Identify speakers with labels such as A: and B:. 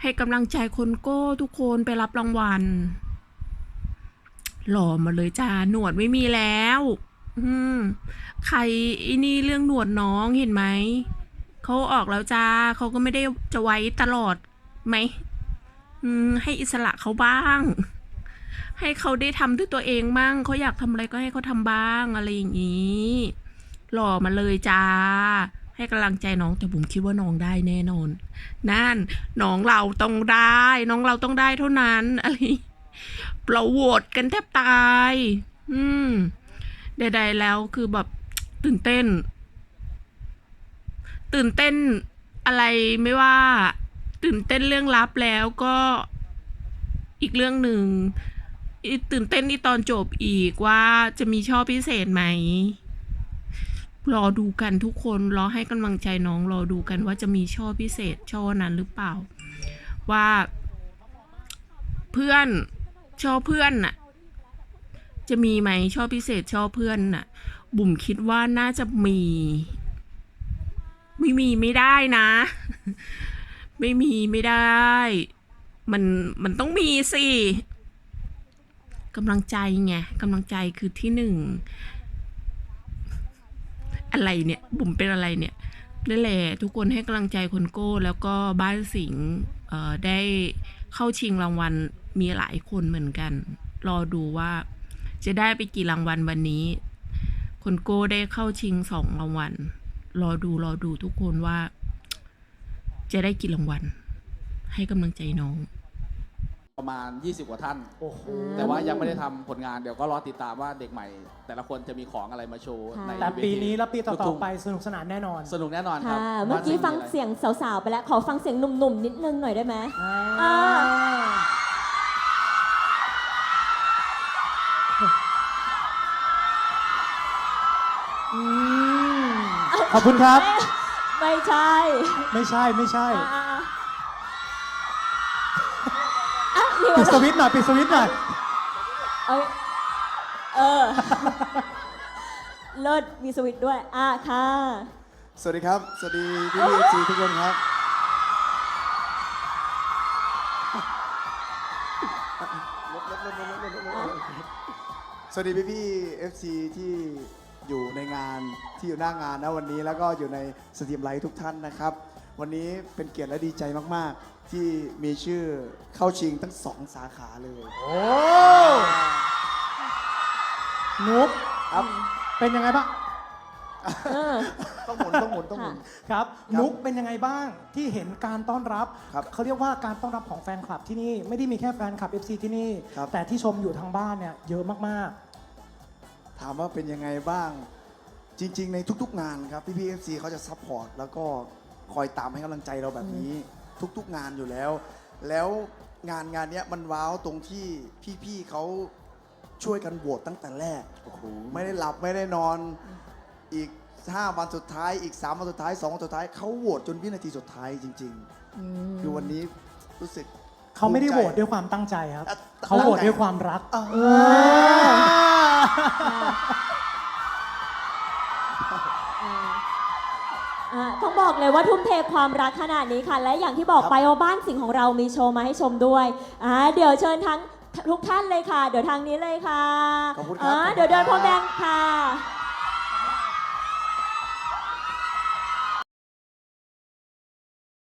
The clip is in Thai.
A: ให้กำลังใจคนโก้ทุกคนไปรับรางวัล หล่อมาเลยจ้า หนวดไม่มีแล้ว อืม ใครอ้นี่เรื่องหนวดน้องเห็นไหม เขาออกแล้วจ้า เขาก็ไม่ได้จะไว้ตลอดไหม อืม ให้อิสระเขาบ้าง ให้เขาได้ทำด้วยตัวเองมั่งเขาอยากทำอะไรก็ให้เขาทำบ้างอะไรอย่างนี้ หล่อมาเลยจ้า ให้กำลังใจน้องแต่ผมคิดว่าน้องได้แน่นอน นั่นน้องเราต้องได้ น้องเราต้องได้เท่านั้นอะไรเราโหวตกันแทบตาย อืมใดๆแล้วคือแบบตื่นเต้น ตื่นเต้นอะไรไม่ว่า ตื่นเต้นเรื่องลับแล้วก็อีกเรื่องหนึ่งตื่นเต้นที่ตอนจบอีกว่าจะมีช่อพิเศษไหม รอดูกันทุกคนรอให้กำลังใจน้องรอดูกันว่าจะมีช่อพิเศษช่อนั้นหรือเปล่า ว่าเพื่อนช่อเพื่อนน่ะ จะมีไหมช่อพิเศษช่อเพื่อนน่ะ บุ๋มคิดว่าน่าจะมี ไม่มีไม่ได้นะ ไม่มีไม่ได้ มันมันต้องมีสิกำลังใจไงกำลังใจคือที่หนึ่ง อะไรเนี่ย บุ๋มเป็นอะไรเนี่ยนั่นแหละทุกคนให้กำลังใจคนโก้ แล้วก็บ้านสิงห์ได้เข้าชิงรางวัลมีหลายคนเหมือนกัน รอดูว่าจะได้ไปกี่รางวัลวันนี้ คนโก้ได้เข้าชิงสองรางวัล รอดูรอดูทุกคนว่า จะได้กี่รางวัลให้กำลังใจน้อง
B: ประมาณ 20 กว่าท่าน
C: โอ้โห
B: แต่ว่ายังไม่ได้ทำผลงานเดี๋ยวก็รอติดตามว่าเด็กใหม่ แต่ละคนจะมีของอะไรมาโชว์
D: ค่ะ
B: ใน
C: แต่ปีนี้และปีต่
B: ลู
C: อกๆ
B: ทุ่ง
C: ไปสนุกสนานแน่นอน
B: สนุกแน่นอนครับ
D: ค่ะเมื่อกี้ฟัง
B: ว่าจะมีะไร
D: เสียงสาวๆไปแล้ว ขอฟังเสียงหนุ่มๆนิดนึงหน่อยได้ไหม
C: อ่า
D: อ่า
C: อืมขอบคุณครับ
D: ไม่ใช่
C: ไม่ใช่ไม่ใช่
D: อ่า
C: ปิดสวิตช์หน่อยปิดสวิตช์หน่อย
D: เอ้ยเออ เลิศมีสวิตช์ด้วย อะค่ะ
E: สวัสดีครับ สวัสดีพี่พีซีทุกคนครับ สวัสดีพี่พี่เอฟซีที่อยู่ในงานที่อยู่หน้างานนะวันนี้แล้วก็อยู่ในสตรีมไลท์ทุกท่านนะครับ วันนี้เป็นเกียรติและดีใจมาก ๆ ที่มีชื่อเข้าชิงทั้งสองสาขาเลย
C: โอ้นุ๊ก
E: ครับ
C: เป็นยังไงบ้าง
D: เออ
E: ต้องหมุนต้องหมุนต้องหมุน
C: ครับ
E: ครับ
C: นุ๊กเป็นยังไงบ้างที่เห็นการต้อนรับ
E: ครับ
C: เขาเรียกว่าการต้อนรับของแฟนคลับที่นี่ไม่ได้มีแค่แฟนคลับ FC ที่นี่
E: ครับ
C: แต่ที่ชมอยู่ทางบ้านเนี่ยเยอะมาก
E: ถามว่าเป็นยังไงบ้าง จริง ๆ ในทุก ๆ งานครับพี่พีเอฟซีเขาจะซัพพอร์ตแล้วก็ คอยตามให้กำลังใจเราแบบนี้ ทุกๆงานอยู่แล้ว แล้วงานงานเนี้ยมันว้าวตรงที่พี่ๆเขาช่วยกันโหวตตั้งแต่แรกไม่ได้หลับไม่ได้นอนอีก 5 วันสุดท้ายอีก 3 วันสุดท้าย 2 วันสุดท้ายเขาโหวตจนวินาทีสุดท้ายจริง ๆ คือวันนี้รู้สึก
C: ๆเขาไม่ได้โหวตด้วยความตั้งใจครับ
E: อะ
C: เขาโหวตด้วยความรัก
E: อ่า
D: อะต้องบอกเลยว่าทุ่มเทความรักขนาดนี้ค่ะ และอย่างที่บอก
E: ครับ
D: ไปว่าบ้านสิ่งของเรามีโชว์มาให้ชมด้วยอ่าเดี๋ยวเชิญทั้งทุกท่านเลยค่ะ เดี๋ยวทางนี้เลยค่ะ
E: ขอบคุณครับ
D: อ่า
E: ขอบคุณ
D: เดี๋ยวเดิน
E: ครับ
D: พรมแดงค่ะ